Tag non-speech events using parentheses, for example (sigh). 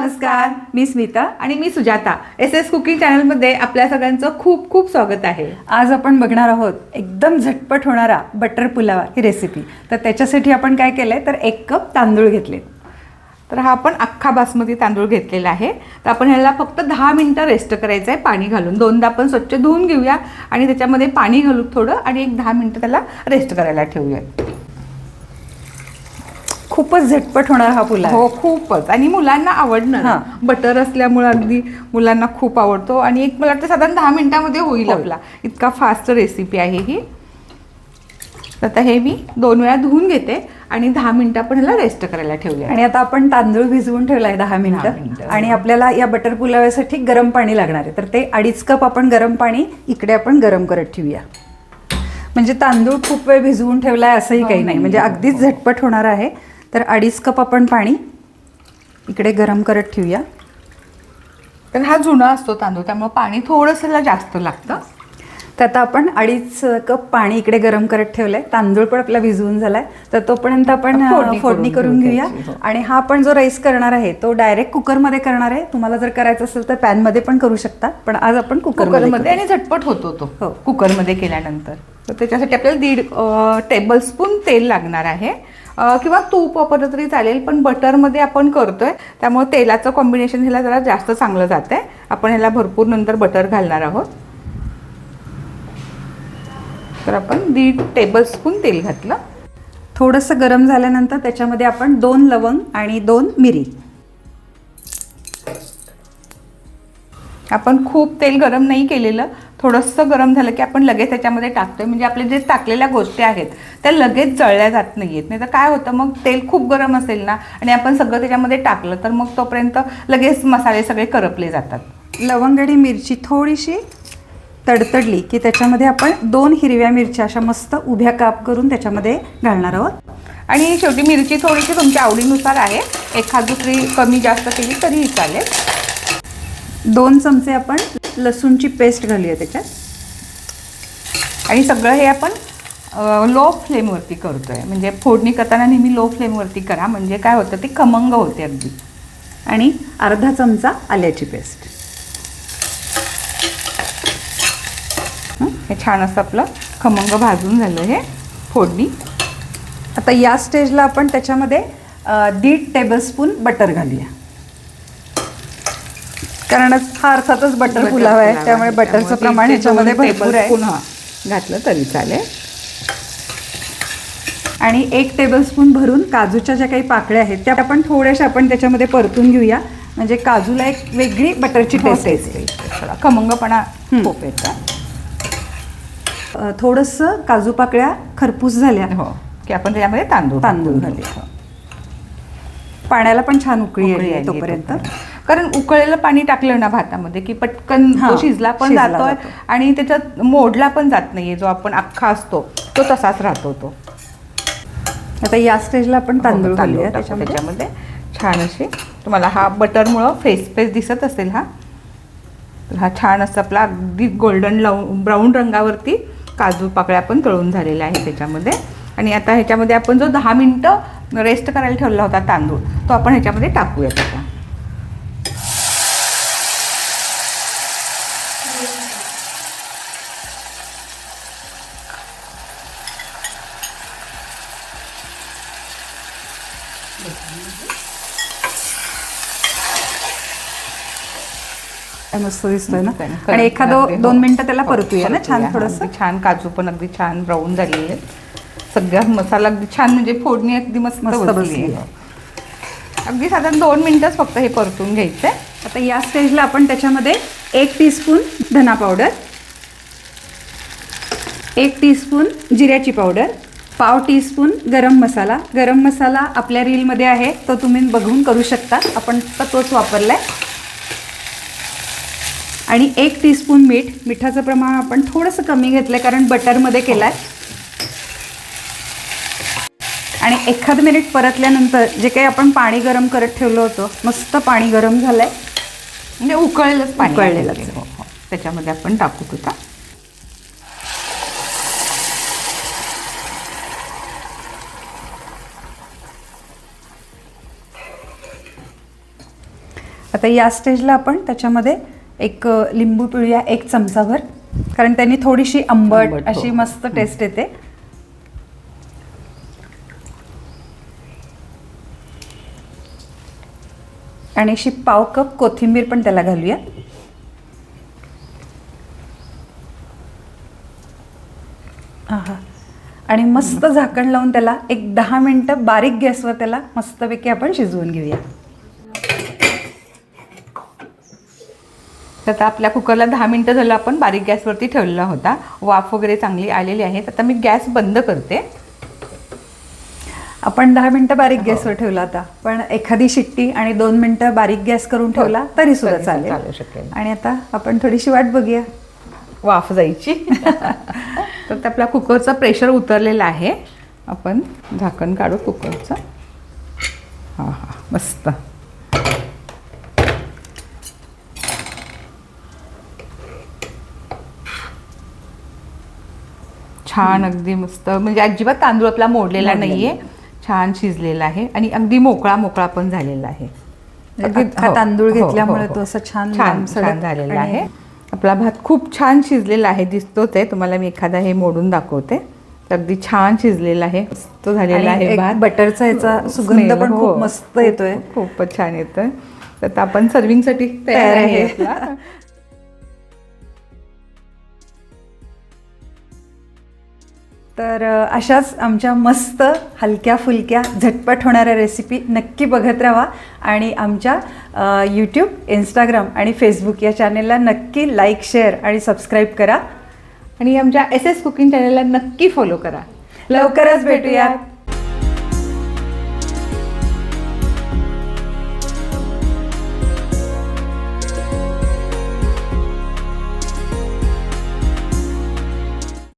नमस्कार. मी स्मिता आणि मी सुजाता. एस एस कुकिंग चॅनलमध्ये आपल्या सगळ्यांचं खूप खूप स्वागत आहे. आज आपण बघणार आहोत एकदम झटपट होणारा बटर पुलाव ही रेसिपी तर त्याच्यासाठी आपण काय केलं आहे तर एक कप तांदूळ घेतले तर हा आपण अख्खा बासमती तांदूळ घेतलेला आहे. तर आपण ह्याला फक्त दहा मिनटं रेस्ट करायचं आहे पाणी घालून. दोनदा आपण स्वच्छ धुवून घेऊया आणि त्याच्यामध्ये पाणी घालू थोडं आणि एक दहा मिनटं त्याला रेस्ट करायला ठेवूया खूपच झटपट होणार हा पुलाव हो खूपच. आणि मुलांना आवडणार. हां. बटर असल्यामुळे अगदी मुलांना खूप आवडतो. आणि एक मला वाटतं साधारण दहा मिनिटामध्ये होईल. आपला. इतका फास्ट रेसिपी आहे ही. आता हे मी दोन वेळा धुवून घेते आणि दहा मिनिटं आपण ह्याला रेस्ट करायला ठेवूया आणि आता आपण तांदूळ भिजवून ठेवलाय दहा दहा मिनिटं. आणि आपल्याला या बटर पुलावासाठी गरम पाणी लागणार आहे. तर ते अडीच कप आपण गरम पाणी इकडे आपण गरम करत ठेवूया. म्हणजे तांदूळ खूप वेळ भिजवून ठेवलाय असंही काही नाही. म्हणजे अगदीच झटपट होणार आहे. तर अडीच कप आपण पाणी इकडे गरम करत ठेवूया. तर हा जुना असतो तांदूळ त्यामुळे पाणी थोडंसं जास्त लागतं. तर आता आपण अडीच कप पाणी इकडे गरम करत ठेवलंय. तांदूळ पण आपला भिजवून झालाय. तर तोपर्यंत आपण फोडणी करून करून घेऊ घेऊया. आणि हा आपण जो राईस करणार आहे तो डायरेक्ट कुकरमध्ये करणार आहे. तुम्हाला जर करायचं असेल तर पॅनमध्ये पण करू शकता. पण आज आपण कुकरमध्ये कुकरमध्ये करू. आणि झटपट होतो तो. हो. कुकरमध्ये केल्यानंतर. तर त्याच्यासाठी आपल्याला दीड टेबलस्पून तेल लागणार आहे. किंवा तूप वापरलं तरी चालेल पण बटरमध्ये आपण करतोय. त्यामुळे तेलाचं कॉम्बिनेशन ह्याला जरा जास्त चांगलं जातं आहे आपण ह्याला भरपूर नंतर बटर घालणार आहोत. तर आपण दीड टेबलस्पून तेल घातलं. थोडंसं गरम झाल्यानंतर त्याच्यामध्ये आपण दोन लवंग आणि दोन मिरी. आपण खूप तेल गरम नाही केलेलं थोडंसं गरम झालं की आपण लगेच त्याच्यामध्ये टाकतोय. म्हणजे आपले जे टाकलेल्या गोष्टी आहेत त्या लगेच जळल्या जात नाही आहेत नाही तर काय होतं मग तेल खूप गरम असेल ना आणि आपण सगळं त्याच्यामध्ये टाकलं तर मग तोपर्यंत लगेच मसाले सगळे करपले जातात. लवंग आणि मिरची थोडीशी तडतडली की त्याच्यामध्ये आपण दोन हिरव्या मिरच्या अशा मस्त उभ्या काप करून त्याच्यामध्ये घालणार आहोत. आणि शेवटी मिरची थोडीशी तुमच्या आवडीनुसार आहे. एखाद दुसरी कमी जास्त केली तरीही चालेल. दोन चमचे आपण लसूणची पेस्ट घालूया त्याच्यात. आणि सगळं हे आपण लो फ्लेमवरती आहे म्हणजे फोडणी करताना नेहमी लो फ्लेमवरती करा. म्हणजे काय होतं ते खमंग होते अगदी. आणि अर्धा चमचा आल्याची पेस्ट. हे? छान असं आपलं खमंग भाजून झालं हे फोडणी. आता या स्टेजला आपण त्याच्यामध्ये दीड टेबलस्पून बटर घालूया. कारण हा अर्थातच बटर पुलाव आहे त्यामुळे बटरचं प्रमाण ह्याच्यामध्ये भरपूर आहे. पुन्हा घातलं तरी चालेल. आणि एक टेबलस्पून भरून काजूच्या ज्या काही पाकळ्या आहेत त्या आपण थोड्याशा आपण त्याच्यामध्ये परतून घेऊया. म्हणजे काजूला एक वेगळी बटरची टेस्ट येते. थोडा खमंगपणा हं. खूप येतं. थोडंसं काजू पाकळ्या खरपूस झाल्या. हो की आपण त्याच्यामध्ये तांदूळ तांदूळ घालू. घालूया. पाण्याला पण छान उकळी तोपर्यंत. कारण उकळलेलं पाणी टाकलं ना भातामध्ये की पटकन हां, तो शिजला पण शिजला जातोय जातो. आणि त्याच्यात मोडला पण जात नाहीये जो आपण अख्खा असतो तो तसाच राहतो तो. आता या स्टेजला आपण तांदूळ घालूया टाकू त्याच्यामध्ये. त्याच्यामध्ये. छान असे तुम्हाला हा बटरमुळं फेस फेस दिसत असेल हा. तर हा छान असा आपला अगदी गोल्डन लावून ब्राऊन रंगावरती काजू पाकळ्या पण तळून झालेल्या आहे त्याच्यामध्ये. आणि आता ह्याच्यामध्ये आपण जो दहा मिनटं रेस्ट करायला ठेवला होता तांदूळ तो आपण ह्याच्यामध्ये टाकूयात आता. मस्त दिसतोय ना? आणि एखादं हो. दोन मिनिटं त्याला हो, परतूया ना छान. थोडंसं? छान काजू पण अगदी छान ब्राऊन झालेले आहेत. सगळा मसाला अगदी छान म्हणजे फोडणी अगदी मस्त मस्त बसली आहे. अगदी साधारण दोन मिनिटच फक्त हे परतून घ्यायचंय. आता या स्टेजला आपण त्याच्यामध्ये एक टीस्पून धना पावडर एक टीस्पून जिऱ्याची पावडर पाव टीस्पून गरम मसाला. गरम मसाला आपल्या रीलमध्ये आहे तो तुम्ही बघून करू शकता. आपण तोच वापरलाय. आणि एक टीस्पून मीठ. मिठाचं प्रमाण आपण थोडंसं कमी घेतलंय कारण बटरमध्ये केलाय. आणि एखाद मिनिट परतल्यानंतर जे काही आपण पाणी गरम करत ठेवलं होतं मस्त पाणी गरम झालंय. म्हणजे उकळलेलंच पाणी उकळलेलंच. आहे. हो, हो. त्याच्यामध्ये आपण टाकू तुझा आता या स्टेजला आपण त्याच्यामध्ये एक लिंबू पिळूया एक चमचाभर. कारण त्यांनी थोडीशी आंबट आंबट, हो. अशी मस्त टेस्ट येते. आणि अशी पाव कप कोथिंबीर पण त्याला घालूया. आहा. आणि मस्त झाकण लावून त्याला एक दहा मिनटं बारीक गॅसवर त्याला मस्तपैकी आपण शिजवून घेऊया. तर आता आपल्या कुकरला दहा मिनटं झालं आपण बारीक गॅसवरती ठेवलेला होता. वाफ वगैरे चांगली आलेली आहे. आता मी गॅस बंद करते. आपण दहा मिनटं बारीक गॅसवर ठेवला होता. पण एखादी शिट्टी आणि दोन मिनटं बारीक गॅस करून ठेवला तरी सुद्धा चालेल. चालू शकेल. आणि आता आपण थोडीशी वाट बघूया. वाफ जायची. (laughs) तर ते आपला कुकरचं प्रेशर उतरलेलं आहे. आपण झाकण काढू कुकरचं. हां हां. मस्त. छान अगदी मस्त. म्हणजे अजिबात तांदूळ आपला मोडलेला नाहीये. छान शिजलेला आहे. आणि अगदी मोकळा मोकळा पण झालेला आहे. हो, तांदूळ हो, हो, घेतल्यामुळे. तो असं छान छान छान झालेला आहे. आपला भात खूप छान शिजलेला आहे. दिसतोच आहे. तुम्हाला मी एखादा हे मोडून दाखवते. अगदी छान शिजलेला आहे. मस्त झालेला आहे भात. बटरचा याचा सुगंध पण. खूप मस्त येतोय. खूप- खूपच छान येतोय. तर आपण सर्विंगसाठी तयार आहे तर अशाच आमच्या मस्त हलक्या फुलक्या झटपट होणाऱ्या रेसिपी नक्की बघत राहा आणि आमच्या यूट्यूब इंस्टाग्राम आणि फेसबुक या चॅनेलला नक्की लाईक शेअर आणि सबस्क्राईब करा. आणि आमच्या एस एस कुकिंग चॅनलला नक्की फॉलो करा. लवकरच भेटूयात.